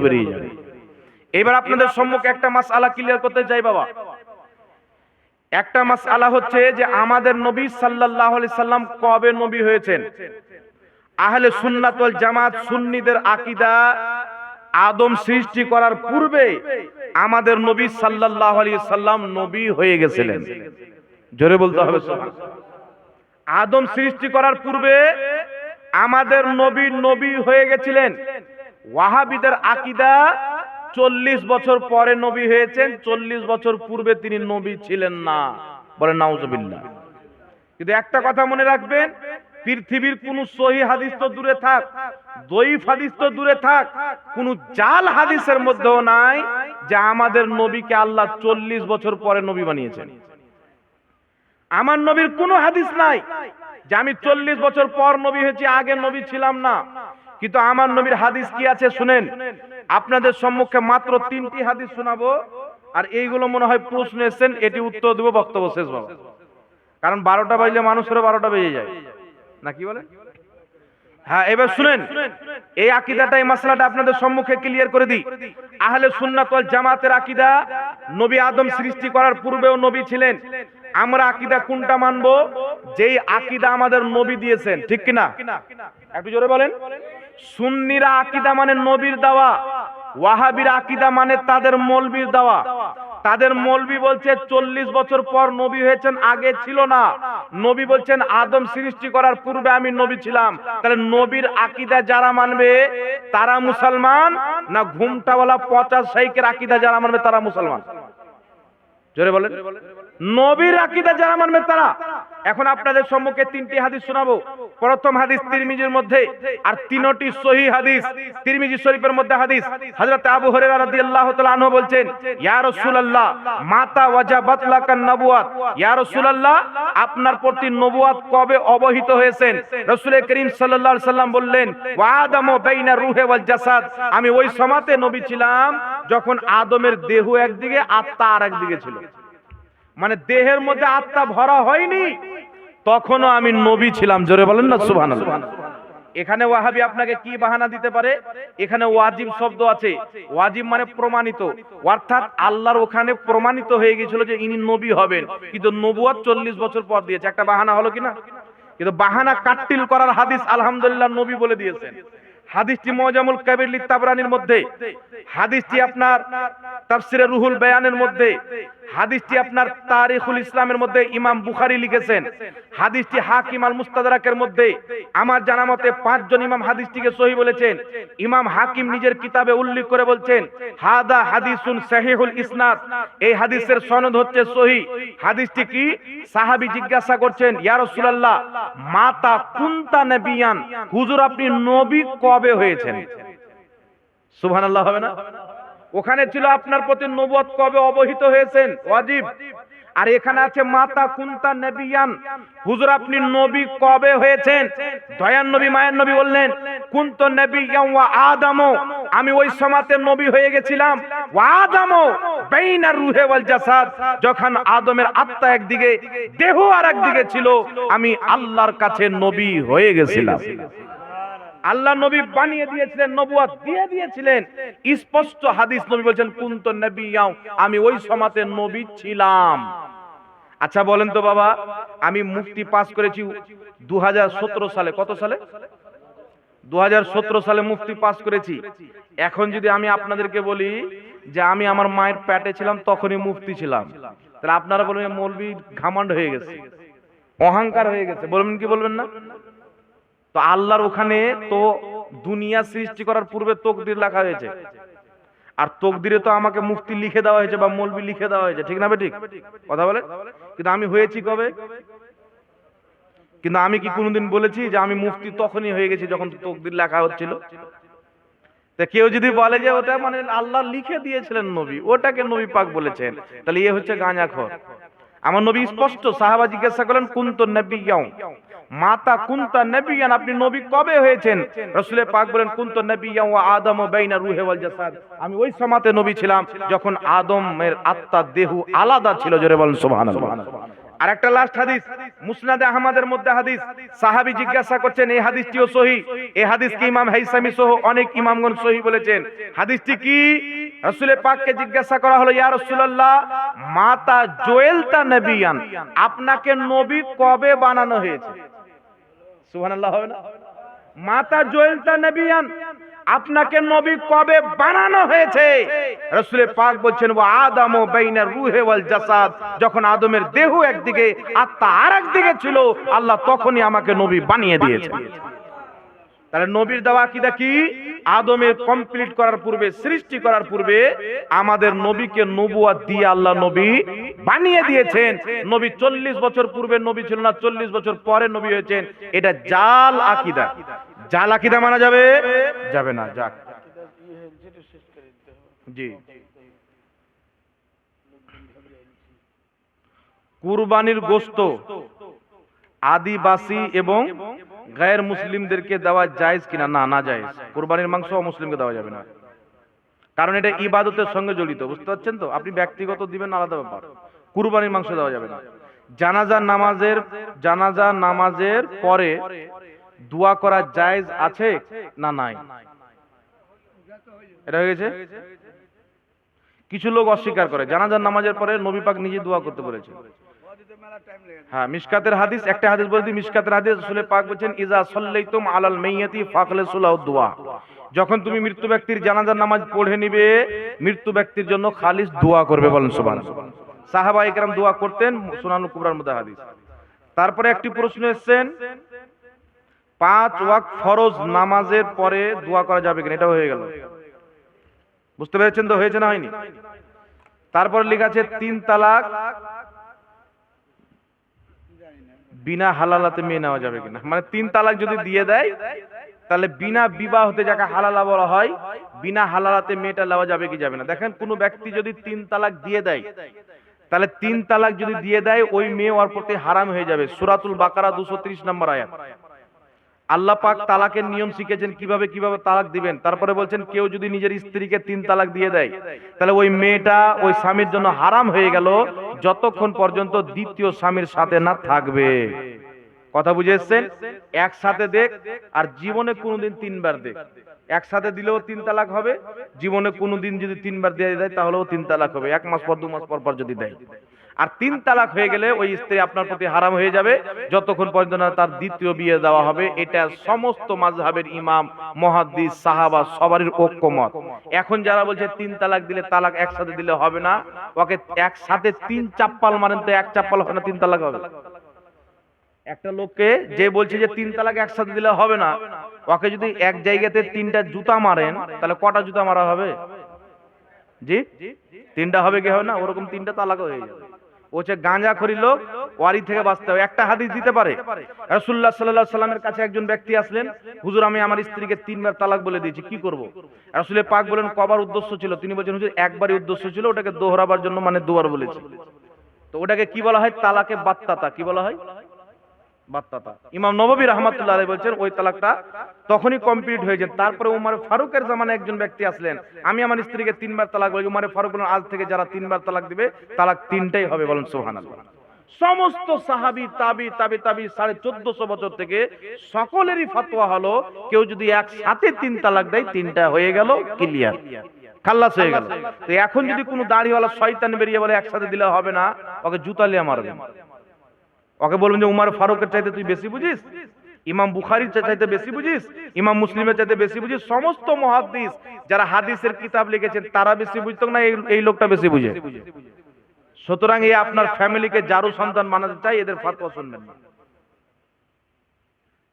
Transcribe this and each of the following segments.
বেরিয়ে যাবে। এবার আপনাদের সম্মুখে একটা মাস আলা ক্লিয়ার করতে চাই বাবা। একটা মাস আলা হচ্ছে যে আমাদের নবী সাল্লাল্লাহু আলাইহি সাল্লাম কবে নবী হয়েছেন? আহলে সুন্নাত জামাত সুন্নিদের আকীদা আদম সৃষ্টি করার পূর্বে আমাদের নবী সাল্লাল্লাহু আলাইহি সাল্লাম নবী হয়ে গেছিলেন। জোরে বলতে হবে আদম সৃষ্টি করার পূর্বে আমাদের নবী নবী হয়ে গেছিলেন। ওয়াহাবিদের আকীদা চল্লিশ বছর পরে নবী হয়েছেন, চল্লিশ বছর পূর্বে তিনি নবী ছিলেন না। বলে নাউজুবিল্লাহ। কিন্তু একটা কথা মনে রাখবেন, পৃথিবীর কোন সহি হাদিস তো দূরে থাক দইফ হাদিস তো দূরে থাক, কোন জাল হাদিসের মধ্যেও নাই যে আমাদের নবীকে আল্লাহ চল্লিশ বছর পরে নবী বানিয়েছেন। আমার নবীর কোনো হাদিস নাই যে আমি চল্লিশ বছর পর নবী হয়েছি, আগে নবী ছিলাম না। কিন্তু আমার নবীর হাদিস কি আছে শুনেন? আপনাদের সম্মুখে মাত্র তিনটি হাদিস শোনাবো, আর এইগুলো মনে হয় প্রশ্ন এসেছেন, এটি উত্তর দেবো, বক্তব্য শেষ বাবা কারণ বারোটা বাজলে মানুষেরও বারোটা বেজে যায়। না, কি হ্যাঁ এবার শুনেন, এই আকিদাটা, এই মাসলাটা আপনাদের সম্মুখে ক্লিয়ার করে দিই। আহলে সুন্নাত ওয়াল জামাতের আকিদা, নবী আদম সৃষ্টি করার পূর্বেও নবী ছিলেন। আমরা আকিদা কোনটা মানবো? যেই আকিদা আমাদের নবী দিয়েছেন, ঠিক কিনা? একটু জোরে বলেন। সুন্নিরা আকিদা মানে নবীর দেওয়া, ওয়াহাবির আকিদা মানে তাদের মৌলবীর দেওয়া। তাদের মৌলবি বলছে, চল্লিশ বছর পর নবী হয়েছেন, আগে ছিল না। নবী বলছেন, আদম সৃষ্টি করার পূর্বে আমি নবী ছিলাম। তাহলে নবীর আকিদা যারা মানবে, তারা মুসলমান না ঘুমটাওয়ালা পচাশ শাইকের আকিদা যারা মানবে, তারা মুসলমান? জোরে বলেন। নবীর আকিদা যারা মানবে তারা। এখন আপনাদের সম্মুখে তিনটি হাদিস শোনাবো। প্রথম হাদিস তিরমিজির মধ্যে আর তিনটি সহি হাদিস। তিরমিজি শরীফের মধ্যে হাদিস। হযরত আবু হুরায়রা রাদিয়াল্লাহু তাআলা আনহু বলছেন, ইয়া রাসূলুল্লাহ, মাতা ওয়াজাবাত লাকান নবুয়াত। ইয়া রাসূলুল্লাহ, আপনার প্রতি নবুয়াত কবে অবহিত হয়েছেন? রাসূল করিম সাল্লাল্লাহু আলাইহি সাল্লাম বললেন, ওয়া আদামু বাইনা রূহে ওয়াল জাসাদ। আমি ওই সময়তে নবী ছিলাম যখন আদমের দেহ একদিকে আত্মা আর একদিকে ছিল। মানে দেহের মধ্যে আত্মা ভরা হয়নি, তখনও আমি নবী ছিলাম। জোরে বলেন না, সুবহানাল্লাহ। এখানে ওয়াহাবি আপনাকে কি বাহানা দিতে পারে? এখানে ওয়াজিব শব্দ আছে। ওয়াজিব মানে প্রমাণিত। অর্থাৎ আল্লাহর ওখানে প্রমাণিত হয়ে গিয়েছিল যে ইনি নবী হবেন। কিন্তু নবুয়াত চল্লিশ বছর পর দিয়েছে। একটা বাহানা হলো কিনা? কিন্তু বাহানা কাট্টিল করার হাদিস আলহামদুলিল্লাহ নবী বলে দিয়েছেন। হাদিসটি মজামুল কাবির লিত্তাবরানির মধ্যে। হাদিসটি আপনার তাফসিরে রুহুল বয়ানের মধ্যে। হাদিসটি আপনার তারিখুল ইসলামের মধ্যে ইমাম বুখারী লিখেছেন। হাদিসটি হাকিম আল মুস্তাদরাকের মধ্যে। আমার জানা মতে পাঁচজন ইমাম হাদিসটিকে সহি বলেছেন। ইমাম হাকিম নিজের কিতাবে উল্লেখ করে বলছেন, হাদা হাদিসুন সাহিহুল ইসনাদ। এই হাদিসের সনদ হচ্ছে সহি। হাদিসটি কি? সাহাবী জিজ্ঞাসা করছেন, ইয়া রাসূলুল্লাহ, মাতা কুনতা নবিয়ান? হুজুর, আপনি নবী কবে হয়েছেন। সুবহানাল্লাহ, হবে না? ওখানে ছিল আপনার প্রতি নবুয়ত কবে অবহিত হয়েছেন? ওয়াজিব। আর এখানে আছে মাতা কুন্তা নবিয়ান। হুজুর, আপনি নবী কবে হয়েছেন? দয়ান নবী, মায়ের নবী বললেন, কুন্ত নবিয়ান ওয়া আদামো। আমি ওই সমাতে নবী হয়ে গেছিলাম। ওয়া আদামো বাইনা রুহে ওয়াল জাসাদ। যখন আদমের আত্মা একদিকে, দেহ আর একদিকে ছিল, আমি আল্লাহর কাছে নবী হয়ে গেছিলাম। আল্লাহ নবী বানিয়ে দিয়েছিলেন, নবুয়াত দিয়ে দিয়েছিলেন। স্পষ্ট হাদিস নবী বলছেন, কুন্ত নবিয়াও আমি ওই সমাতে নবী ছিলাম। আচ্ছা বলেন তো বাবা, আমি মুক্তি পাস করেছি দু হাজার সতেরো সালে, কত সালে? দু হাজার সতেরো সালে মুক্তি পাস করেছি। এখন যদি আমি আপনাদেরকে বলি যে আমি আমার মায়ের প্যাটে ছিলাম, তখনই মুফতি ছিলাম। তাহলে আপনারা বলবেন, মৌলবি ঘামান্ড হয়ে গেছে, অহংকার হয়ে গেছে। বলবেন কি বলবেন না? তো আল্লাহর ওখানে তো দুনিয়া সৃষ্টি করার পূর্বে তকদির লেখা হয়েছে। আর তকদিরে তো আমাকে মুফতি লিখে দেওয়া হয়েছে বা মৌলবি লিখে দেওয়া হয়েছে। ঠিক না বে ঠিক? কথা বলে কিন্তু আমি হয়েছি কবে? কিন্তু আমি কি কোনোদিন বলেছি যে আমি মুফতি তখনই হয়ে গেছি যখন তকদির লেখা হচ্ছিল? তা কেউ যদি বলে যে ওটা মানে আল্লাহ লিখে দিয়েছিলেন নবী, ওটাকে নবী পাক বলেছেন। তাহলে ইয়ে হচ্ছে গাঁজাখর। আমার নবী স্পষ্ট সাহাবা জিজ্ঞাসা করলেন কুন্ত নবী মাতা কুন্তা নবিয়ান আপনি নবী কবে হয়েছেন? রসুলের পাক বলেন কুন্ত নবিয়ান ও আদম ও বেইনা রুহে ওয়াল জাসাদ। আমি ওই সমাতে নবী ছিলাম যখন আদমের আত্মা দেহ আলাদা ছিল জোরে বলেন সুবহানাল্লাহ। আর একটা লাস্ট হাদিস, মুসনাদে আহমদের মধ্যে হাদিস। সাহাবী জিজ্ঞাসা করছেন, এই হাদিসটিও সহি? এই হাদিসকে ইমাম হাইসামি সহ অনেক ইমামগণ সহি বলেছেন। হাদিসটি কি? রাসূলের পাককে জিজ্ঞাসা করা হলো, ইয়া রাসূলুল্লাহ, মাতা জোয়েলতা নবিয়ান, আপনাকে নবী কবে বানানো হয়েছে? সুবহানাল্লাহ, হবে না? মাতা জোয়েলতা নবিয়ান আপনাকে নবী কবে বানানো হয়েছে? রসুলের পাক বলছেন ও আদম ও বাইনার রুহে ওয়াল জাসাদ। যখন আদমের দেহ একদিকে, আত্মা আর একদিকে ছিল, আল্লাহ তখনই আমাকে নবী বানিয়ে দিয়েছেন তাহলে নবীর দেওয়া কি? আদমের কমপ্লিট করার পূর্বে, সৃষ্টি করার পূর্বে, আমাদের নবীকে নবুয়াত দিয়ে আল্লাহ নবী বানিয়ে দিয়েছেন। নবী চল্লিশ বছর পূর্বে নবী ছিল না, চল্লিশ বছর পরে নবী হয়েছেন। এটা জাল আকিদা। জাল মানা যাবে যাবে না, যাক। জি। কুরবানির গোস্ত আদিবাসী এবং গায়ের মুসলিমদেরকে দেওয়া জায়েজ কিনা? না না জায়েজ। কুরবানির মাংস মুসলিমকে দেওয়া যাবে না। কারণ এটা ইবাদতের সঙ্গে জড়িত, বুঝতে পারছেন তো? আপনি ব্যক্তিগত দিবেন আলাদা ব্যাপার। কুরবানির মাংস দেওয়া যাবে না। জানাজা নামাজের জানাজা নামাজের পরে দোয়া করা জায়েজ আছে না নাই? এটা হয়ে গেছে? কিছু লোক অস্বীকার করে। জানাজার নামাজের পরে নবী পাক নিজে দোয়া করতে বলেছে। হ্যাঁ মিশকাতের হাদিস একটা হাদিস বলতে মিশকাতের হাদিস রাসূলের পাক বলেছেন ইজা সাল্লাইতুম আলাল মাইয়াতি ফাখলিসুলাহ দুআ যখন তুমি মৃত্যু ব্যক্তির জানাজার নামাজ পড়ে নিবে মৃত্যু ব্যক্তির জন্য খালিস দোয়া করবে বলেন সুবহানাল্লাহ সাহাবা একরাম দোয়া করতেন সুনানুল কুবরার মধ্যে হাদিস। তারপরে একটি প্রশ্ন এসেছেন পাঁচ ওয়াক ফরজ নামাজের পরে দোয়া করা যাবে কিনা এটা হয়ে গেল। বুঝতে পেরেছেন তো? হয়েছে না হয়নি? তারপরে লেখা আছে, তিন তালাক বিনা হালালাতে মেয়ে নেওয়া যাবে কিনা। মানে তিন তালাক যদি দিয়ে দেয়, তাহলে বিনা বিবাহ হতে যাকে হালালা বলা হয়, বিনা হালালাতে মেয়েটা নেওয়া যাবে কি যাবে না। দেখেন, কোনো ব্যক্তি যদি তিন তালাক দিয়ে দেয়, তাহলে তিন তালাক যদি দিয়ে দেয়, ওই মেয়ে ওর প্রতি হারাম হয়ে যাবে। সুরাতুল বাকারা দুশো ত্রিশ নম্বর আয়াত। আল্লাহ পাক তালাকের নিয়ম শিখেছেন কীভাবে কীভাবে তালাক দিবেন। তারপরে বলছেন কেউ যদি নিজের স্ত্রীকে তিন তালাক দিয়ে দেয়। তাহলে ওই মেয়েটা ওই স্বামীর জন্য হারাম হয়ে গেল। যতক্ষণ পর্যন্ত দ্বিতীয় স্বামীর সাথে না থাকবে। কথা বুঝে এসছেন একসাথে দেখ আর জীবনে কোনোদিন তিনবার দেখ। একসাথে দিলেও তিন তালাক হবে। জীবনে কোনোদিন যদি তিনবার দিয়ে দেয় তাহলেও তিন তালাক হবে। এক মাস পর দু মাস পর পর যদি দেয়। আর তিন তালাক হয়ে গেলে ওই স্ত্রী আপনার প্রতি হারাম হয়ে যাবে। যতক্ষণ পর্যন্ত না তার দ্বিতীয় বিয়ে দেওয়া হবে, এটা সমস্ত মাযহাবের ইমাম, মুহাদ্দিস, সাহাবা সবারই ঐক্যমত। এখন যারা বলছে তিন তালাক দিলে তালাক একসাথে দিলে হবে না, ওকে একসাথে তিন চাপ্পাল মারেন তো এক চাপ্পাল হবে না, তিন তালাক হবে। একটা লোককে যে বলছে যে তিন তালাক একসাথে দিলে হবে না, ওকে যদি এক জায়গাতে তিনটা জুতা মারেন, তাহলে কটা জুতা মারা হবে? জি? তিনটা হবে কি হবে না? ওরকম তিনটা তালাক হয়ে যাবে। ও হচ্ছে গাঁজা খরি লোক, ওয়ারি থেকে বাঁচতে হবে। একটা হাদিস দিতে পারে। রাসূলুল্লাহ সাল্লাল্লাহু আলাইহি সাল্লামের কাছে একজন ব্যক্তি আসলেন, হুজুর, আমি আমার স্ত্রীকে তিনবার তালাক বলে দিয়েছি, কি করব? রসুলের পাক বলেন কবার উদ্দেশ্য ছিল। তিনি বলছেন, হুজুর, একবারই উদ্দেশ্য ছিল, ওটাকে দোহরাবার জন্য মানে দুবার বলেছি। তো ওটাকে কি বলা হয়? তালাকে বাত্তাতা, কি বলা হয়? বাত্তাতা। ইমাম আলাইহি বলছেন, ওই তালাকটা তখনই কমপ্লিট হয়েছে তারপরে উমর ফারুকের জামানায় একজন ব্যক্তি আসলেন। আমি আমার স্ত্রীকে তিনবার তালাক বলি, উমর ফারুক আজ থেকে যারা তিনবার তালাক দিবে, তালাক তিনটাই হবে। বলেন, সুবহানাল্লাহ। সমস্ত সাহাবি, তাবি তাবি তাবি, সাড়ে চোদ্দশো বছর থেকে সকলেরই ফতোয়া হলো, কেউ যদি একসাথে তিন তালাক দেয়, তিনটা হয়ে গেল ক্লিয়ার খাল্লাস হয়ে গেল। এখন যদি কোনো দাড়িওয়ালা শয়তান বেরিয়ে বলে, একসাথে দিলে হবে না, ওকে জুতা লিয়ে মারবে। ওকে বলবেন যে উমার ফারুকের চাইতে তুই বেশি বুঝিস? ইমাম বুখারির চাইতে বেশি বুঝিস? ইমাম মুসলিমের চাইতে বেশি বুঝিস? সমস্ত মহাদিস যারা হাদিসের কিতাব লিখেছেন, তারা বেশি বুঝতো না এই- লোকটা বেশি বুঝে। সুতরাং এই আপনার ফ্যামিলিকে জারু সন্তান বানাতে চাই, এদের ফাতোয়া শুনবেন না।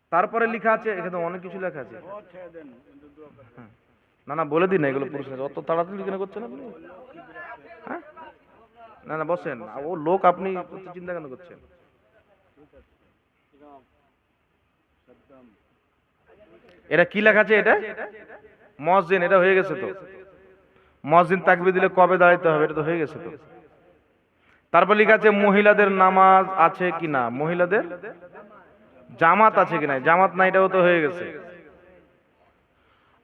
তারপরে লেখা আছে, এখানে অনেক কিছু লেখা আছে। হ্যাঁ। না না, বলে দিন এগুলো পুরুষ অত তাড়াতাড়ি কেন করছেন আপনি? হ্যাঁ? না না, বসেন। ও লোক আপনি চিন্তা কেন করছেন? এটা কি লেখা আছে এটা? মসজিদ, এটা হয়ে গেছে তো। মসজিদ তাকবি দিলে কবে দাঁড়াইতে হবে? এটা তো হয়ে গেছে তো। তারপর লেখা আছে, মহিলাদের নামাজ আছে কিনা মহিলাদের? জামাত আছে কি না জামাত না, এটাও তো হয়ে গেছে।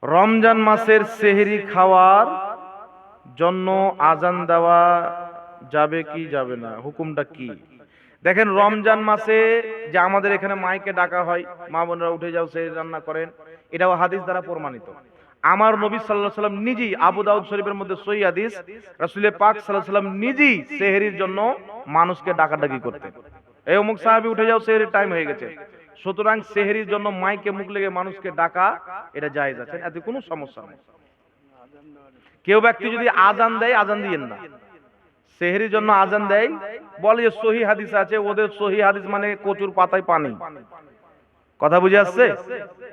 রমজান মাসের সেহরি খাওয়ার জন্য আজান দেওয়া যাবে কি যাবে না? হুকুমটা কি? দেখেন রমজান মাসে যে আমাদের এখানে মাইকে ডাকা হয় মা বোনরা উঠে যাও সে রান্না করেন। এটাও হাদিস দ্বারা প্রমাণিত। আমার নবী সাল্লাহ সাল্লাম নিজেই আবু দাউদ শরীফের মধ্যে সই হাদিস রাসূলের পাক সাল্লাহ সাল্লাম নিজেই সেহেরির জন্য মানুষকে ডাকাডাকি করতেন। এই অমুক সাহাবি উঠে যাও সেহেরির টাইম হয়ে গেছে। সুতরাং সেহেরির জন্য মাইকে মুখ লেগে মানুষকে ডাকা এটা জায়েজ আছে। এতে কোনো সমস্যা নেই। কেউ ব্যক্তি যদি আজান দেয় আজান দিয়েন না। সেহেরির জন্য আজান দেয়। বলে যে, সহি হাদিস আছে, ওদের সহি হাদিস মানে কচুর পাতায় পানি। কথা বুঝে আসছে?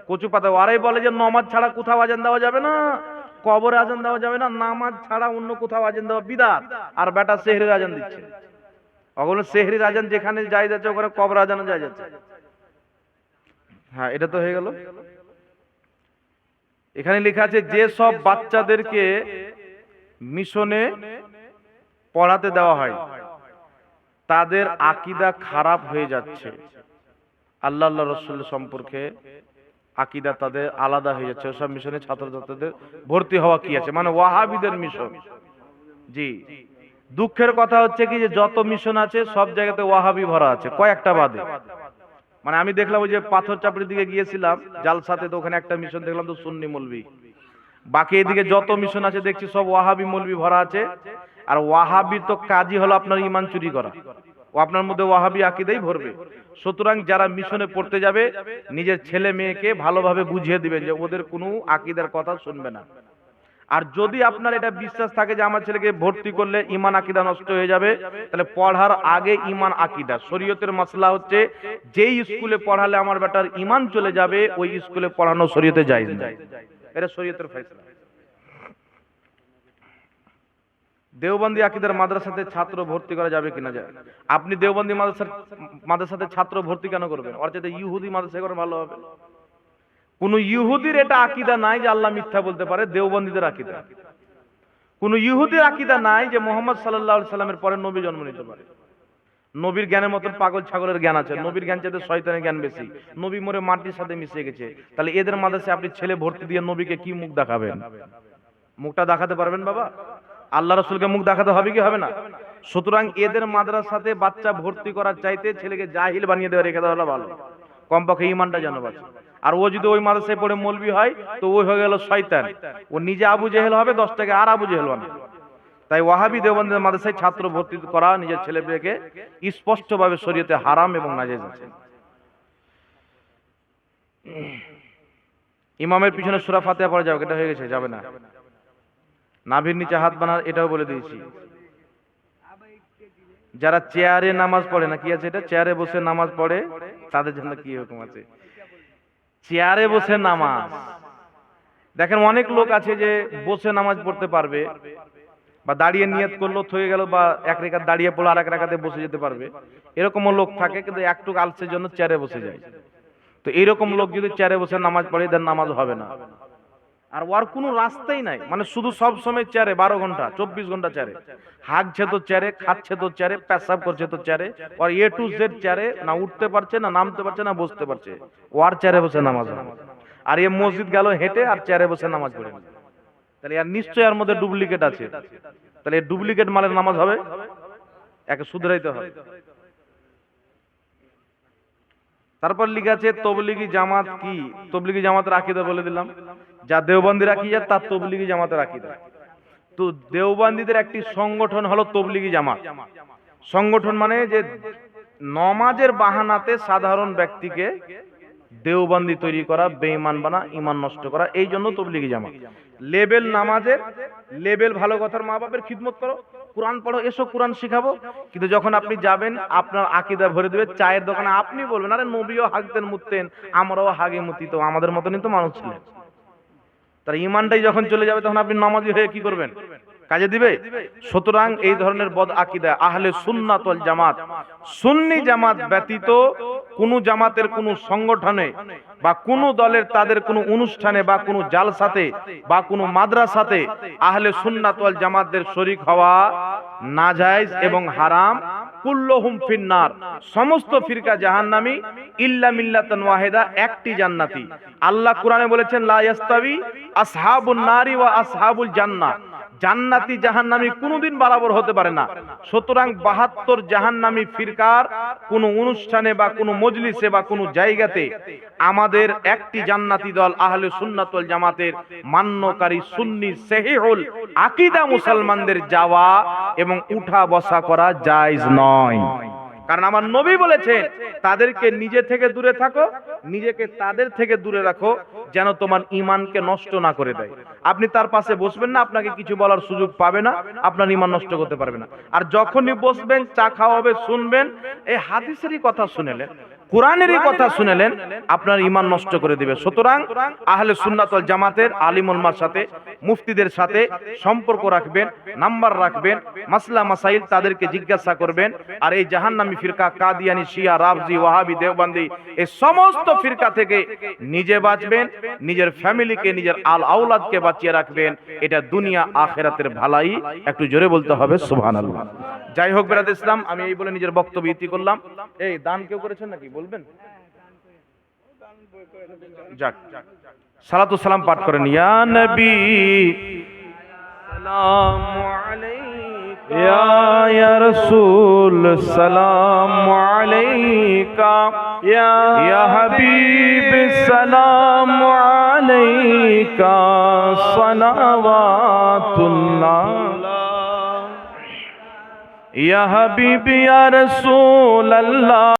কচু পাতা ওরাই বলে যে, নমাজ ছাড়া কোথাও আজান দেওয়া যাবে না। কবর আজান দেওয়া যাবে না। নামাজ ছাড়া অন্য কোথাও আজান দেওয়া বিদাত। আর বেটা সেহরির আজান দিচ্ছে। ওগুলো সেহরির আজান যেখানে যাই যাচ্ছে, ওখানে কবর আজানও যাই যাচ্ছে। হ্যাঁ এটা তো হয়ে গেল। এখানে লেখা আছে, যে সব বাচ্চাদেরকে মিশনে পড়াতে দেওয়া হয়। তাদের আকিদা খারাপ হয়ে যাচ্ছে। আল্লাহ আল্লাহ রসুল সম্পর্কে আকিদা তাদের আলাদা হয়ে যাচ্ছে। ওসব মিশনে ছাত্রছাত্রীদের ভর্তি হওয়া কি আছে? মানে ওয়াহাবিদের মিশন। জি। দুঃখের কথা হচ্ছে কি যে, যত মিশন আছে, সব জায়গাতে ওয়াহাবি ভরা আছে, কয়েকটা বাদে। মানে আমি দেখলাম ওই যে পাথর চাপড়ির দিকে গিয়েছিলাম, জালসাতে তো ওখানে একটা মিশন দেখলাম তো সুন্নি মলবি। বাকি এদিকে যত মিশন আছে, দেখছি সব ওয়াহাবি মলবি ভরা আছে। আর ওয়াহাবি তো কাজই হলো আপনার ইমান চুরি করা। ও আপনার মধ্যে ওয়াহাবি আকিদাই ভরবে। সুতরাং যারা মিশনে পড়তে যাবে, নিজের ছেলে মেয়েকে ভালোভাবে বুঝিয়ে দিবেন যে ওদের কোনো আকিদার কথা শুনবে না। আর যদি আপনার এটা বিশ্বাস থাকে যে আমার ছেলেকে ভর্তি করলে ইমান আকিদা নষ্ট হয়ে যাবে, তাহলে পড়ার আগে ইমান আকিদা। শরীয়তের মশলা হচ্ছে, যেই স্কুলে পড়ালে আমার বেটার ইমান চলে যাবে, ওই স্কুলে পড়ানো শরীয়তে যায় এটা শরীয়তের ফয়সলা। দেওবন্দি আকিদার মাদ্রাসাতে ছাত্র ভর্তি করা যাবে কিনা যায়? আপনি দেওবন্দি মাদ্রাসার মাদ্রাসাতে ছাত্র ভর্তি কেন করবেন? ওর ইহুদি মাদ্রাসায় করে ভালো হবে। কোন ইহুদির এটা আকিদা নাই যে আল্লাহ মিথ্যা বলতে পারে, দেওবন্দীদের আকিদা। কোন ইহুদির আকিদা নাই যে মোহাম্মদ সাল্লাহ সাল্লামের পরে নবী জন্ম নিতে পারে। নবীর জ্ঞানের মতন পাগল ছাগলের জ্ঞান আছে, নবীর জ্ঞান চাইতে শয়তানের জ্ঞান বেশি। নবী মরে মাটির সাথে মিশে গেছে। তাহলে এদের মাদ্রাসায় আপনি ছেলে ভর্তি দিয়ে নবীকে কি মুখ দেখাবেন? মুখটা দেখাতে পারবেন বাবা? আল্লাহ রসুলকে মুখ দেখাতে হবে কি হবে না? সুতরাং এদের মাদ্রাসাতে বাচ্চা ভর্তি করার চাইতে ছেলেকে জাহিল বানিয়ে দেওয়া রেখে দেওয়া ভালো। কমপক্ষে ইমানটা যেন বাঁচে। আর ও যদি ওই মাদ্রাসায় পড়ে মলবি হয়, তো ওই হয়ে গেল শয়তান। ও নিজে আবু জেহেল হবে, দশ টাকা আর আবু জেহেল বানাবে। তাই ওয়াহাবি দেওবন্দের মাদ্রাসায় ছাত্র ভর্তি করা নিজের ছেলে মেয়েকে স্পষ্টভাবে শরীয়তে হারাম এবং নাজেজ আছে। ইমামের পিছনে সুরা ফাতেহা পড়া যাবে, এটা হয়ে গেছে, যাবে না। নাভির নিচে হাত বানার এটাও বলে দিয়েছি। যারা চেয়ারে নামাজ পড়ে, না কি আছে এটা? চেয়ারে বসে নামাজ পড়ে, তাদের জন্য কি হুকুম আছে? চেয়ারে বসে নামাজ। দেখেন অনেক লোক আছে যে বসে নামাজ পড়তে পারবে বা দাঁড়িয়ে নিয়ত করল, থয়ে গেল বা এক রেখা দাঁড়িয়ে পড়ল আর এক রেখাতে বসে যেতে পারবে। এরকমও লোক থাকে, কিন্তু একটু আলসের জন্য চেয়ারে বসে যায়। তো এইরকম লোক যদি চেয়ারে বসে নামাজ পড়ে দেন নামাজ হবে না। আর ওর কোনো রাস্তাই নাই। মানে শুধু সব সময় চেয়ারে, বারো ঘণ্টা, চব্বিশ ঘণ্টা চেয়ারে। হাগছে তো চেয়ারে খাচ্ছে তো চেয়ারে, পেশাব করছে তো চেয়ারে, ওর এ টু জেড চেয়ারে না উঠতে পারছে, না নামতে পারছে, না বসতে পারছে। ওর চেয়ারে বসে নামাজ। আর এ মসজিদ গেল হেঁটে আর চেয়ারে বসে নামাজ পড়ে। তাহলে আর নিশ্চয়ই এর মধ্যে ডুপ্লিকেট আছে। তাহলে ডুপ্লিকেট মালের নামাজ হবে? একে শুধরাইতে হবে। তারপর লিখে আছে তবলিগি জামাত কি? তবলিগি জামাতের আকিদা বলে দিলাম। যা দেওবন্দি রাখিয়া তার তবলিগি জামাতের আকিদা। তো দেওবন্দিদের একটি সংগঠন হলো তবলিগি জামাত। সংগঠন মানে যে নমাজের বাহানাতে সাধারণ ব্যক্তিকে দেওবন্দি তৈরি করা, বেঈমান বানা ইমান নষ্ট করা, এই জন্য তবলিগি জামাত। লেবেল নামাজের, লেবেল ভালো কথার মা বাপের খিদমত করো। কোরআন পড়ো, এসো কোরআন শিখাবো। কিন্তু যখন আপনি যাবেন, আপনার আকিদা ভরে দেবে, চায়ের দোকানে আপনি বলবেন, আরে নবীও হাগতেন মুততেন, আমরাও হাগে মুতি তো, আমাদের মতনই তো মানুষ ছিলেন তার ইমানটাই যখন চলে যাবে, তখন আপনি নামাজি হয়ে কি করবেন? কাজে দিবে? সুতরাং এই ধরনের বদ আকিদা আহলে সুন্নাত জামাত। সুন্নি জামাত ব্যতীত কোন জামাতের কোন সংগঠনে বা কোন দলের তাদের কোন অনুষ্ঠানে বা কোন জালসাতে বা কোন মাদ্রাসাতে আহলে সুন্নাত ওয়াল জামাতদের শরীক হওয়া নাজায়েজ এবং হারাম। কুল্লহুম ফিন্নার। সমস্ত ফিরকা জাহান্নামী ইল্লা মিল্লাতান ওয়াহিদা, একটি জান্নাতি। আল্লাহ কোরআনে বলেছেন, লা ইয়াস্তাবি আসহাবুন নারি ওয়া আসহাবুল জান্নাহ। জান্নাতি জাহান্নামি কোনোদিন বরাবর হতে পারে না। সুতরাং বাহাত্তর জাহান্নামি ফিরকার কোনো অনুষ্ঠানে বা কোনো মজলিসে বা কোনো জায়গাতে আমাদের একটি জান্নাতি দল আহলে সুন্নাতুল জামাতের মান্যকারী সুন্নি সেহেহুল আকিদা মুসলমানদের যাওয়া এবং উঠা বসা করা জায়জ নয়। কারণ আমার নবী বলেছেন, তাদেরকে নিজে থেকে দূরে থাকো, নিজেকে তাদের থেকে দূরে রাখো, যেন তোমার ইমানকে নষ্ট না করে দেয়। আপনি তার পাশে বসবেন না, আপনাকে কিছু বলার সুযোগ পাবে না, আপনার ইমান নষ্ট করতে পারবে না। আর যখনই বসবেন, চা খাওয়াবে শুনবেন, এই হাদিসেরই কথা শুনেলেন, কোরআনেরই কথা শুনেলেন, আপনার ইমান নষ্ট করে দিবে। সুতরাং আহলে সুন্নাতল জামাতের আলিমুলমার সাথে, মুফতিদের সাথে সম্পর্ক রাখবেন, নাম্বার রাখবেন, মাসলা, মাসাইল তাদেরকে জিজ্ঞাসা করবেন, আর এই জাহান্নামী ফিরকা কাদিয়ানি, শিয়া রাবজি ওয়াহাবি, দেওবান্দি, এই সমস্ত ফিরকা থেকে নিজে বাঁচবেন, নিজের ফ্যামিলিকে, নিজের আল আউলাদকে বাঁচিয়ে রাখবেন। এটা দুনিয়া আখেরাতের ভালাই। একটু জোরে বলতে হবে, সুবহানাল্লাহ। যাই হোক, বেরাদ ইসলাম, আমি এই বলে নিজের বক্তব্য ইতি করলাম। এই দান কেউ করেছেন নাকি? বলবেন? যাক, সালাতু সালাম পাঠ করেন। ইয়া নবী, সালামু আলাইকা ইয়া ইয়া রাসূল সালামু আলাইকা ইয়া ইয়া হাবিব সালামু আলাইকা সালাওয়াতুল্লাহ ইয়া হাবিব ইয়া রাসূল আল্লাহ